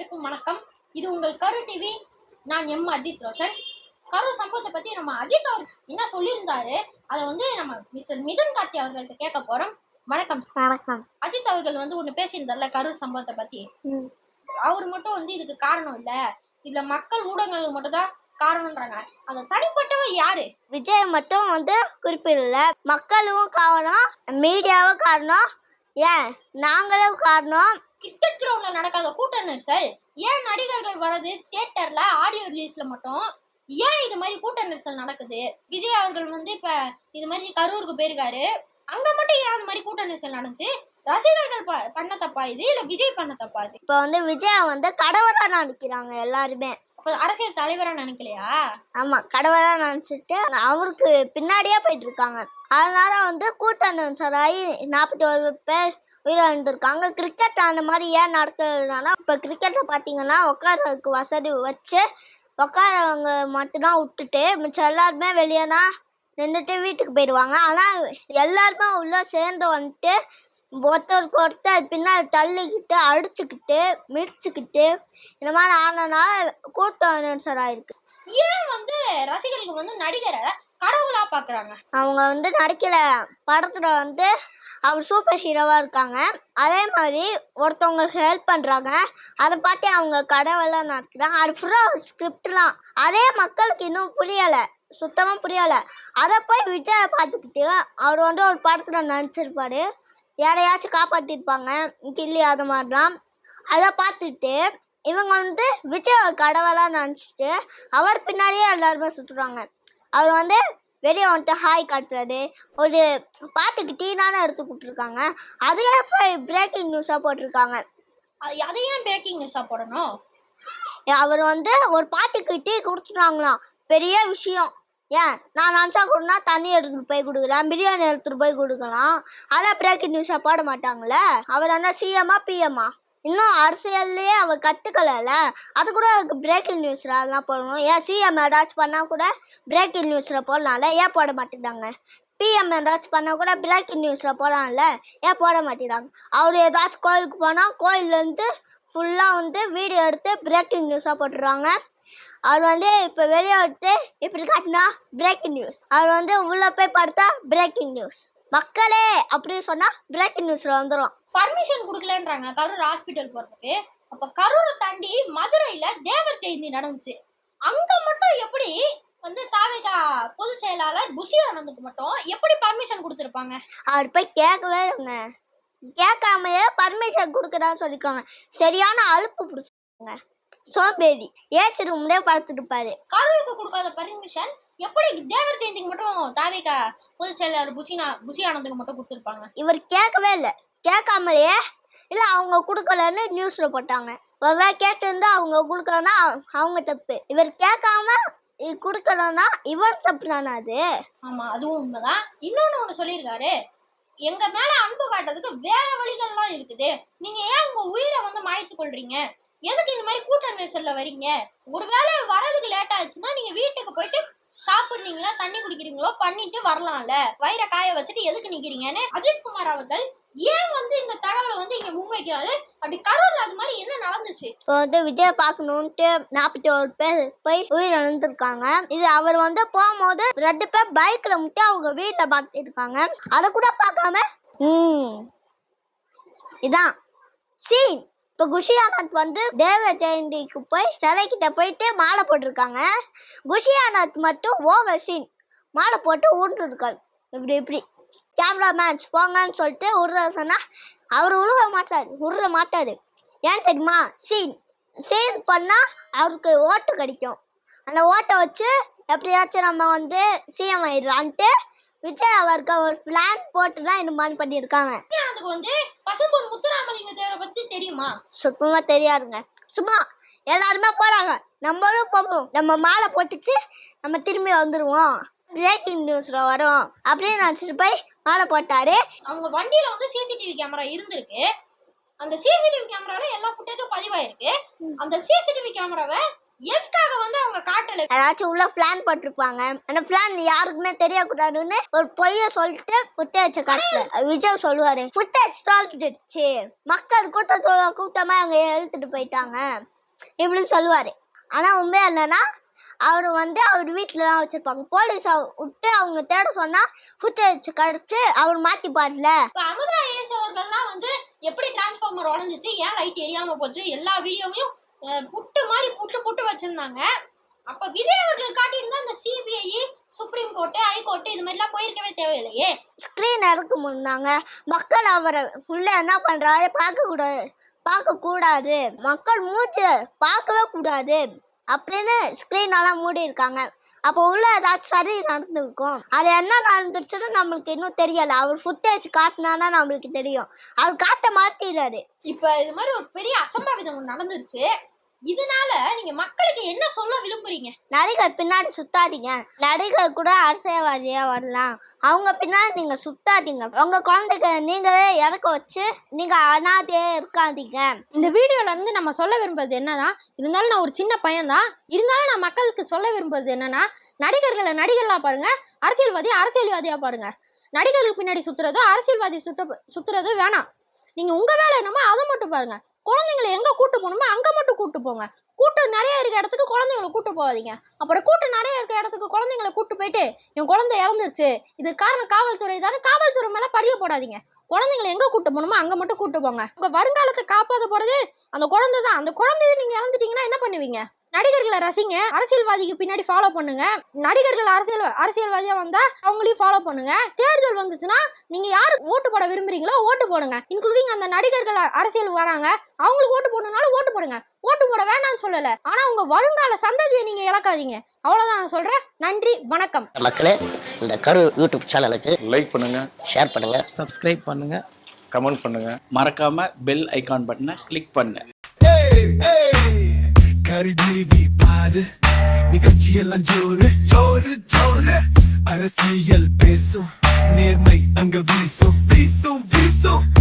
அனைவருக்கும் வணக்கம். இது உங்கள் கரு டிவி நான் எம் அஜித் ரோஷன். கரு சம்பவத்தை பத்தி நம்ம அஜித் அவர் என்ன சொல்லியிருந்தாரு அதை வந்து நம்ம மிஸ்டர் மிதுன் கார்த்தி அவர்கள்ட்ட கேட்க போறோம். வணக்கம். வணக்கம். அஜித் அவர்கள் வந்து ஒண்ணு பேசியிருந்தார்ல கரூர் சம்பவத்தை பத்தி. அவர் மட்டும் வந்து இதுக்கு காரணம் இல்ல. இதுல மக்கள் ஊடகங்கள் மட்டும் தான் காரணம்ன்றாங்க. அந்த தனிப்பட்டவர் யாரு? விஜய் மட்டும் வந்து குறிப்பிடல மக்களும் காரணம் மீடியாவும் காரணம். ஏன்? நாங்களும் காரணம். கிரிக்கெட் கிரவுண்ட்ல நடக்காத கூட்ட நெரிசல் ஏன் நடிகர்கள் வர்றது தியேட்டர்ல ஆடியோ ரிலீஸ்ல மட்டும்? ஏன் இது மாதிரி கூட்ட நெரிசல் நடக்குது? விஜய் அவர்கள் வந்து இப்ப இது மாதிரி கரூருக்கு போயிருக்காரு. அங்க மட்டும் ஏன் அது மாதிரி கூட்ட நெரிசல் நடந்துச்சு? ரசிகர்கள் ப- பண்ண தப்பா இது? இல்ல விஜய் பண்ண தப்பா இது? இப்போ வந்து விஜய் வந்து கடவுளா நடிக்கிறாங்க எல்லாருமே. அப்ப அரசியல் தலைவரா நினைக்கலையா? ஆமா கடவுளா நினைச்சிட்டு அவருக்கு பின்னாடியே போயிட்டு இருக்காங்க அதனால வந்து கூட்டணி நாற்பத்தி ஒரு பேர் உயிரிழந்திருக்காங்க. கிரிக்கெட் அந்த மாதிரி ஏன் நடக்கிறதுனால இப்போ கிரிக்கெட்டில் பார்த்தீங்கன்னா உட்காரதுக்கு வசதி வச்சு உட்காரவங்க மட்டும்தான் விட்டுட்டு மிச்சம் எல்லாருமே வெளியே தான் நின்றுட்டு வீட்டுக்கு போயிடுவாங்க. ஆனால் எல்லாருமே உள்ளே சேர்ந்து வந்துட்டு ஒருத்தருக்கு ஒருத்தர் பின்னாடி தள்ளிக்கிட்டு அடிச்சுக்கிட்டு மிதிச்சுக்கிட்டு இந்த மாதிரி ஆனனால கூட்டம் நெரிசல் ஆயிருக்கு. ஏன் வந்து ரசிகர்கள் வந்து நடிகரை கடவுளா பாக்குறாங்க. அவங்க வந்து நடிக்கிற படத்துல வந்து அவர் சூப்பர் ஹீரோவா இருக்காங்க. அதே மாதிரி ஒருத்தவங்களுக்கு ஹெல்ப் பண்றாங்க. அதை பார்த்து அவங்க கடவுளாக நடத்துறாங்க. அது ஃபுல்லாக ஸ்கிரிப்ட்லாம் அதே மக்களுக்கு இன்னும் புரியல. சுத்தமா புரியல. அதை போய் விஜய் பார்த்துக்கிட்டு அவர் வந்து ஒரு படத்துல நடிச்சிருப்பாரு. யாரையாச்சும் காப்பாத்திருப்பாங்க கில்லி அது மாதிரிலாம். அதை பார்த்துட்டு இவங்க வந்து விஜய் ஒரு கடவுளா நினச்சிட்டு அவர் பின்னாடியே எல்லாருமே சுற்றுறாங்க அவர் வந்து வெளியே வந்துட்டு ஹாய் காட்டுறாரு. ஒரு பாட்டுக்கு டீனான எடுத்து கொடுத்துருக்காங்க. அதையே போய் பிரேக்கிங் நியூஸாக போட்டிருக்காங்க. அது- அதை ஏன் பிரேக்கிங் நியூஸா போடணும்? அவர் வந்து ஒரு பாட்டுக்கு டீ கொடுத்துட்டாங்களாம். பெரிய விஷயம். ஏன்? நான் அம்சா கொடுனா தண்ணி எடுத்துகிட்டு போய் கொடுக்கலாம் பிரியாணி எடுத்துகிட்டு போய் கொடுக்கலாம். அதான் பிரேக்கிங் நியூஸாக போட மாட்டாங்கள அவர் என்ன சிஎம்மா பிஎம்மா இன்னும் அரசியல்லையே அவர் கற்றுக்கலல்ல அது கூட பிரேக்கிங் நியூஸில் அதெல்லாம் போடணும். ஏன் சிஎம் ஏதாச்சும் பண்ணால் கூட பிரேக்கிங் நியூஸில் போடலாம்ல? ஏன் போட மாட்டேங்கிறாங்க? பிஎம் ஏதாச்சும் பண்ணால் கூட பிரேக்கிங் நியூஸில் போடலாம்ல? ஏன் போட மாட்டேங்கிறாங்க? அவர் ஏதாச்சும் கோயிலுக்கு போனால் கோயிலேருந்து ஃபுல்லாக வந்து வீடியோ எடுத்து பிரேக்கிங் நியூஸாக போட்டுருவாங்க அவர் வந்து இப்போ வெளியே விட்டு இப்படி காட்டினா பிரேக்கிங் நியூஸ் அவர் வந்து உள்ளே போய் படுத்தா பிரேக்கிங் நியூஸ் மக்களே அப்படின்னு சொன்னால் பிரேக்கிங் நியூஸில் வந்துடும் பர்மிஷன் கொடுக்கலன்றாங்க. கரூர் ஹாஸ்பிட்டல் போறதுக்கு. அப்ப கரூரை தாண்டி மதுரையில தேவர் ஜெயந்தி நடந்துச்சு. அங்க மட்டும் எப்படி வந்து தாவேகா பொதுச் செயலாளர் புஷி ஆனந்துக்கு மட்டும் எப்படி பர்மிஷன் கொடுத்துருப்பாங்க? அவர் போய் கேட்கவே இல்லைங்க. கேட்காமையே பர்மிஷன் கொடுக்குறான்னு சொல்லியிருக்காங்க சரியான அலுப்பு பிடிச்சிருக்காங்க. சோம்பேறி. ஏசி ரூம்லேயே படுத்துட்டு இருப்பாரு? கரூருக்கு கொடுக்காத பர்மிஷன் எப்படி தேவர் ஜெயந்திக்கு மட்டும் தாவேகா பொதுச் செயலாளர் புஷினா புஷி ஆனந்துக்கு மட்டும் கொடுத்துருப்பாங்க? இவர் கேட்கவே இல்லை. கேட்காமலேயே இல்லை அவங்க கொடுக்கலன்னு நியூஸில் போட்டாங்க. ஒருவேளை கேட்டிருந்தா அவங்க கொடுக்கலன்னா அவங்க தப்பு. இவர் கேட்காம கொடுக்கலன்னா இவர் தப்பு தானே அது? ஆமா அதுவும் உண்மைதான். இன்னொன்னு ஒண்ணு சொல்லியிருக்காரு. எங்க மேல அன்பு காட்டுறதுக்கு வேற வழிகள்லாம் இருக்குது. நீங்க ஏன் உங்க உயிரை வந்து மாய்த்து கொள்றீங்க? எதுக்கு இந்த மாதிரி கூட்ட நெரிசல்ல வரீங்க? ஒருவேளை வரதுக்கு லேட் ஆச்சுன்னா நீங்க வீட்டுக்கு போயிட்டு சாப்பிடுறீங்களா தண்ணி குடிக்கிறீங்களோ பண்ணிட்டு வரலாம்ல. வயிறை காய வச்சுட்டு எதுக்கு நிக்கிறீங்கன்னு அஜித்குமார் அவர்கள் ஏன் வந்து இந்த தகவலை வந்து இங்க முன்வைக்கிறாரு? அப்படி கரூர்ல அது மாதிரி என்ன நடந்துச்சு? இப்போ வந்து விஜய் பார்க்கணுன்ட்டு நாற்பத்தி ஒரு பேர் போய் உயிரிழந்திருக்காங்க இது அவர் வந்து போகும்போது ரெண்டு பேர் பைக்ல முட்டி அவங்க வீட்டில் பார்த்துருக்காங்க. அதை கூட பார்க்காம ம் இதான் சீன் இப்போ குஷி ஆனந்த் வந்து தேவ ஜெயந்திக்கு போய் சிலைக்கிட்ட போயிட்டு மாலை போட்டிருக்காங்க. குஷி ஆனந்த் மட்டும் ஓவர் சீன் மாலை போட்டு ஊன்று இப்படி இப்படி. இப்படி கேமராமேன்ஸ் போங்கன்னு சொல்லிட்டு விடுற சொன்னால் அவர் உழுக மாட்டாரு விடுற மாட்டாரு. ஏன் தெரியுமா? சீன் சீன் பண்ணால் அவருக்கு ஓட்டு கிடைக்கும். அந்த ஓட்டை வச்சு எப்படியாச்சும் நம்ம வந்து சிஎம் ஆயிடலான்ட்டு விஜய் அவருக்கு ஒரு பிளான் போட்டு தான் இந்த மாதிரி பண்ணியிருக்காங்க. அதுக்கு வந்து பசும்பொன் முத்துராமலிங்க தேவரை பத்தி தெரியுமா? சுத்தமாக தெரியாதுங்க. சும்மா எல்லாருமே போகிறாங்க நம்மளும் போவோம். நம்ம மாலை போட்டுட்டு நம்ம திரும்பி வந்துடுவோம் பிரேக்கிங் நியூஸில் வரும். அப்படின்னு நினச்சிட்டு போய் மாலை போட்டாரு. அவங்க வண்டியில வந்து சிசிடிவி கேமரா இருந்திருக்கு. அந்த சிசிடிவி கேமரால எல்லா ஃபுட்டேஜும் பதிவாயிருக்கு. அந்த சிசிடிவி கேமராவை எதுக்காக வந்து அவங்க காட்டல? ஏதாச்சும் உள்ள பிளான் போட்டிருப்பாங்க. அந்த பிளான் யாருக்குமே தெரியக்கூடாதுன்னு ஒரு பொய்ய சொல்லிட்டு ஃபுட்டேஜ் காட்டல விஜய் சொல்லுவாரு ஃபுட்டேஜ் தொலைஞ்சிடுச்சு. மக்கள் கூட்டத்தோட கூட்டமா அவங்க இழுத்துட்டு போயிட்டாங்க. இப்படி சொல்லுவாரு. ஆனா உண்மை என்னன்னா அவர் வந்து அவர் வீட்டில் தான் வச்சிருப்பாங்க. போலீஸ் விட்டு அவங்க தேட சொன்னா ஃபுட்டேஜ் கடிச்சு அவர் மாத்தி பாடல இப்ப அமுதா ஐஎஸ் அவர்கள்லாம் வந்து எப்படி டிரான்ஸ்ஃபார்மர் உடஞ்சிச்சு ஏன் லைட் எரியாம போச்சு எல்லா வீடியோவையும் புட்டு மாதிரி புட்டு புட்டு வச்சிருந்தாங்க. அப்ப விஜய் அவர்கள் காட்டியிருந்தா இந்த சிபிஐ சுப்ரீம் கோர்ட்டு ஹைகோர்ட்டு இது மாதிரிலாம் போயிருக்கவே தேவையில்லையே. ஸ்க்ரீன் இறக்க முடிந்தாங்க மக்கள் அவரை உள்ள என்ன பண்றாரு? பார்க்க கூடாது பார்க்க கூடாது. மக்கள் மூச்சு பார்க்கவே கூடாது அப்படின்னு ஸ்க்ரீன் எல்லாம் மூடி இருக்காங்க அப்போ உள்ள ஏதாச்சும் சரி நடந்திருக்கும். அது என்ன நடந்துச்சுன்னு நம்மளுக்கு இன்னும் தெரியல. அவர் ஃபுட்டேஜ் காட்டினானா நம்மளுக்கு தெரியும். அவர் காட்ட மாட்டிடுறாரு இப்ப இது மாதிரி ஒரு பெரிய அசம்பாவிதம் நடந்துருச்சு. இதனால நீங்க மக்களுக்கு என்ன சொல்ல விரும்புறீங்க? நடிகர் பின்னாடி சுத்தாதீங்க. நடிகர் கூட அரசியல்வாதியா வரலாம். அவங்க பின்னாடி நீங்க சுத்தாதீங்க. உங்க குழந்தைக்கு நீங்களே இறக்க வச்சு நீங்க அனாதையே இருக்காதீங்க. இந்த வீடியோல இருந்து நம்ம சொல்ல விரும்புறது என்னன்னா இருந்தாலும் நான் ஒரு சின்ன பையன்தான். இருந்தாலும் நான் மக்களுக்கு சொல்ல விரும்புறது என்னன்னா நடிகர்களை நடிகர்களா பாருங்க அரசியல்வாதி அரசியல்வாதியா பாருங்க. நடிகர்களுக்கு பின்னாடி சுத்துறதோ அரசியல்வாதி சுத்த சுத்துறதோ வேணாம். நீங்க உங்க வேலை என்னமோ அதை மட்டும் பாருங்க. குழந்தைங்களை எங்கே கூட்டு போகணுமோ அங்கே மட்டும் கூட்டு போங்க. கூட்டம் நிறைய இருக்க இடத்துக்கு குழந்தைங்களை கூட்டு போகாதீங்க. அப்புறம் கூட்டம் நிறைய இருக்க இடத்துக்கு குழந்தைங்களை கூட்டு போயிட்டு என் குழந்தை இறந்துருச்சு. இது காரணம் காவல்துறை தானே. காவல்துறை மேல பழிய போடாதீங்க. குழந்தைங்களை எங்கே கூட்டு போகணுமோ அங்கே மட்டும் கூட்டு போங்க. உங்கள் வருங்காலத்தை காப்பாற்ற போகிறது அந்த குழந்தை தான் அந்த குழந்தைய நீங்கள் இறந்துட்டீங்கன்னா என்ன பண்ணுவீங்க? நடிகர்களை ரசிங்க. அரசியல்வாதிக்கு பின்னாடி ஃபாலோ பண்ணுங்க. நடிகர்கள் அரசியல் அரசியல்வாதியா வந்தா அவங்களையும் ஃபாலோ பண்ணுங்க. தேர்தல் வந்துச்சுன்னா நீங்க யாருக்கு ஓட்டு போட விரும்புறீங்களோ ஓட்டு போடுங்க. இன்க்ளூடிங் அந்த நடிகர்கள் அரசியல் வராங்க அவங்களுக்கு ஓட்டு போடணும்னாலும் ஓட்டு போடுங்க. ஓட்டு போட வேண்டாம்னு சொல்லல. ஆனா உங்க வருங்கால சந்ததியை நீங்க இழக்காதீங்க. அவ்வளவுதான் நான் சொல்றேன். நன்றி வணக்கம். மக்களே இந்த கரு யூடியூப் சேனலுக்கு லைக் பண்ணுங்க. ஷேர் பண்ணுங்க. சப்ஸ்கிரைப் பண்ணுங்க. கமெண்ட் பண்ணுங்க. மறக்காம பெல் ஐகான் பட்டனை கிளிக் பண்ணு. கறி டிவி பாரு நிகழ்ச்சியெல்லாம் ஜோரு. ஜோரு ஜோரு. அரசியல் பேசும். நேர்மை அங்க வீசும் வீசும் வீசும்.